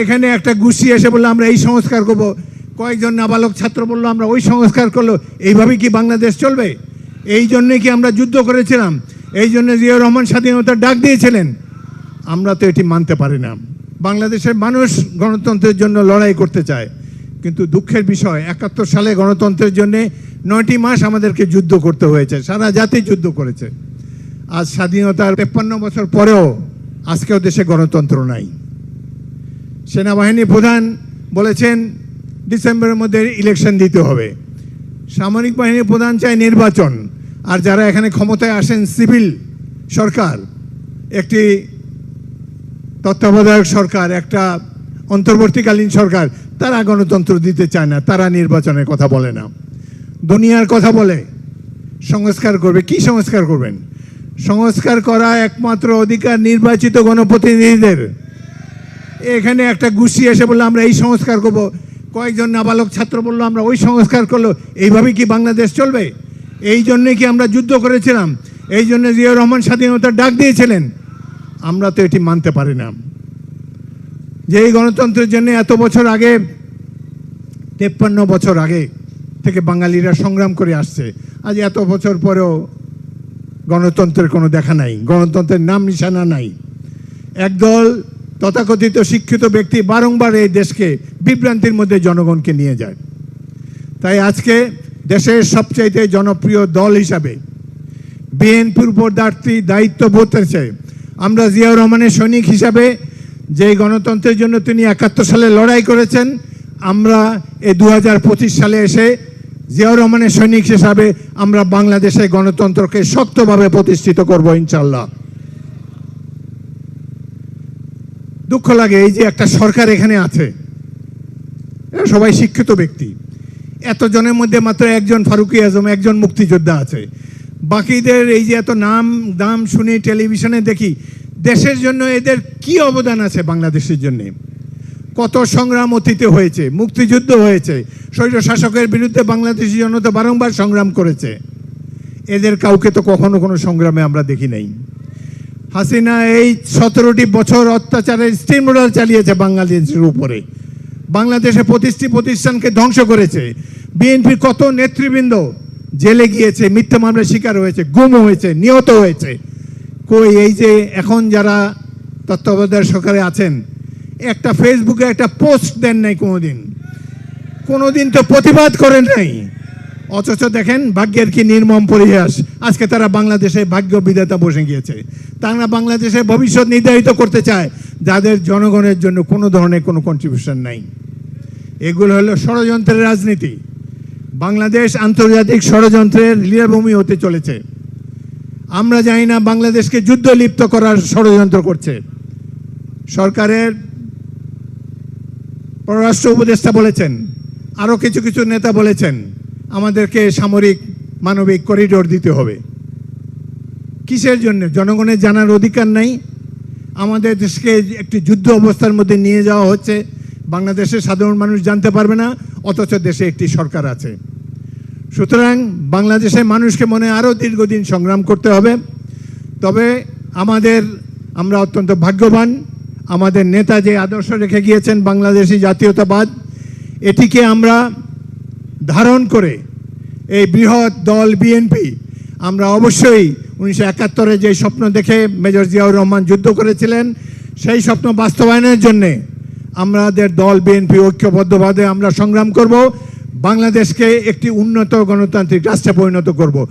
এখানে একটা গুছি এসে বলল, আমরা এই সংস্কার করব। কয়েকজন নাবালক ছাত্র বলল, আমরা ওই সংস্কার করল। এইভাবে কি বাংলাদেশ চলবে? এই জন্যে কি আমরা যুদ্ধ করেছিলাম? এই জন্য জিয়াউর রহমান স্বাধীনতার ডাক দিয়েছিলেন? আমরা তো এটি মানতে পারি না। বাংলাদেশের মানুষ গণতন্ত্রের জন্য লড়াই করতে চায়, কিন্তু দুঃখের বিষয়, একাত্তর সালে গণতন্ত্রের জন্য নয়টি মাস আমাদেরকে যুদ্ধ করতে হয়েছে, সারা জাতি যুদ্ধ করেছে। আজ স্বাধীনতার তেপ্পান্ন বছর পরেও আজকেও দেশে গণতন্ত্র নাই। সেনাবাহিনী প্রধান বলেছেন, ডিসেম্বরের মধ্যে ইলেকশন দিতে হবে। সামরিক বাহিনী প্রধান চায় নির্বাচন। আর যারা এখানে ক্ষমতায় আসেন, সিভিল সরকার, একটি তত্ত্বাবধায়ক সরকার, একটা অন্তর্বর্তীকালীন সরকার, তারা গণতন্ত্র দিতে চায় না, তারা নির্বাচনের কথা বলে না। দুনিয়ার কথা বলে, সংস্কার করবে, কি সংস্কার করবেন? সংস্কার করা একমাত্র অধিকার নির্বাচিত গণপ্রতিনিধিদের। এখানে একটা গুছি এসে বলল, আমরা এই সংস্কার করব। কয়েকজন নাবালক ছাত্র বলল, আমরা ওই সংস্কার করল। এইভাবে কি বাংলাদেশ চলবে? এই জন্যে কি আমরা যুদ্ধ করেছিলাম? এই জন্য জিয়াউর রহমান স্বাধীনতার ডাক দিয়েছিলেন? আমরা তো এটি মানতে পারি না। যে এই গণতন্ত্রের জন্য এত বছর আগে, তেপ্পান্ন বছর আগে থেকে বাঙালিরা সংগ্রাম করে আসছে। আজ এত বছর পরেও গণতন্ত্রের কোনো দেখা নাই। গণতন্ত্রের নাম নিশানা নাই। একদল তথাকথিত শিক্ষিত ব্যক্তি বারংবার এই দেশকে, বিভ্রান্তির মধ্যে জনগণকে নিয়ে যায়। তাই আজকে দেশের সবচাইতে জনপ্রিয় দল হিসাবে বিএনপির উপর দায়িত্ব দায়িত্ব বোধেছে আমরা জিয়াউর রহমানের সৈনিক হিসাবে যে গণতন্ত্রের জন্য তিনি একাত্তর সালে লড়াই করেছেন, আমরা এই দু হাজার পঁচিশ সালে এসে জিয়াউর রহমানের সৈনিক হিসাবে আমরা বাংলাদেশে গণতন্ত্রকে শক্তভাবে প্রতিষ্ঠিত করব ইনশাল্লাহ দুঃখ লাগে এই যে একটা সরকার এখানে আছে। সবাই শিক্ষিত ব্যক্তি। এতজনের মধ্যে মাত্র একজন ফারুকি আজম, একজন মুক্তিযোদ্ধা আছে। বাকিদের এই যে এত নাম, দাম শুনি টেলিভিশনে দেখি, দেশের জন্য এদের কি অবদান আছে বাংলাদেশের জন্য? কত সংগ্রাম অতীতে হয়েছে, মুক্তিযুদ্ধ হয়েছে স্বৈর শাসকের বিরুদ্ধে বাংলাদেশি জনতা বারংবার সংগ্রাম করেছে। এদের কাউকে তো কখনো কোনো সংগ্রামে আমরা দেখি নাই। হাসিনা এই সতেরোটি বছর অত্যাচারের স্টিম রোলার চালিয়েছে বাংলাদেশের উপরে। বাংলাদেশে প্রতিষ্ঠি প্রতিষ্ঠানকে ধ্বংস করেছে। বিএনপির কত নেতৃবৃন্দ জেলে গিয়েছে, মিথ্যা মামলার শিকার হয়েছে, গুম হয়েছে, নিহত হয়েছে। কই এই যে এখন যারা তত্ত্বাবধায়ক সরকারে আছেন, একটা ফেসবুকে একটা পোস্ট দেন নাই কোনোদিন। কোনোদিন তো প্রতিবাদ করেন নাই। অথচ দেখেন, ভাগ্যের কি নির্মম পরিহাস। আজকে তারা বাংলাদেশে ভাগ্য বিধাতা বসে গিয়েছে। তারা বাংলাদেশে ভবিষ্যৎ নির্ধারিত করতে চায়। যাদের জনগণের জন্য কোনো ধরনের কোনো কন্ট্রিবিউশন নাই। এগুলো হলো ষড়যন্ত্রের রাজনীতি। বাংলাদেশ আন্তর্জাতিক ষড়যন্ত্রের লীলাভূমি হতে চলেছে। আমরা জানি না বাংলাদেশকে যুদ্ধ লিপ্ত করার ষড়যন্ত্র করছে। সরকারের পররাষ্ট্র উপদেষ্টা বলেছেন, আরও কিছু কিছু নেতা বলেছেন। আমাদেরকে সামরিক মানবিক করিডোর দিতে হবে। কিসের জন্য? জনগণের জানার অধিকার নাই। আমাদের দেশকে একটি যুদ্ধ অবস্থার মধ্যে নিয়ে যাওয়া হচ্ছে। বাংলাদেশের সাধারণ মানুষ জানতে পারবে না, অথচ দেশে একটি সরকার আছে। সুতরাং বাংলাদেশের মানুষকে মনে আরও দীর্ঘদিন সংগ্রাম করতে হবে। তবে আমাদের, আমরা অত্যন্ত ভাগ্যবান। আমাদের নেতা যে আদর্শ রেখে গিয়েছেন বাংলাদেশি জাতীয়তাবাদ, এটিকে আমরা ধারণ করে এই বৃহৎ দল বিএনপি আমরা অবশ্যই উনিশশো একাত্তরে যে স্বপ্ন দেখে মেজর জিয়াউর রহমান যুদ্ধ করেছিলেন, সেই স্বপ্ন বাস্তবায়নের জন্যে আমাদের দল বিএনপি ঐক্যবদ্ধভাবে আমরা সংগ্রাম করব, বাংলাদেশকে একটি উন্নত গণতান্ত্রিক রাষ্ট্রে পরিণত করব।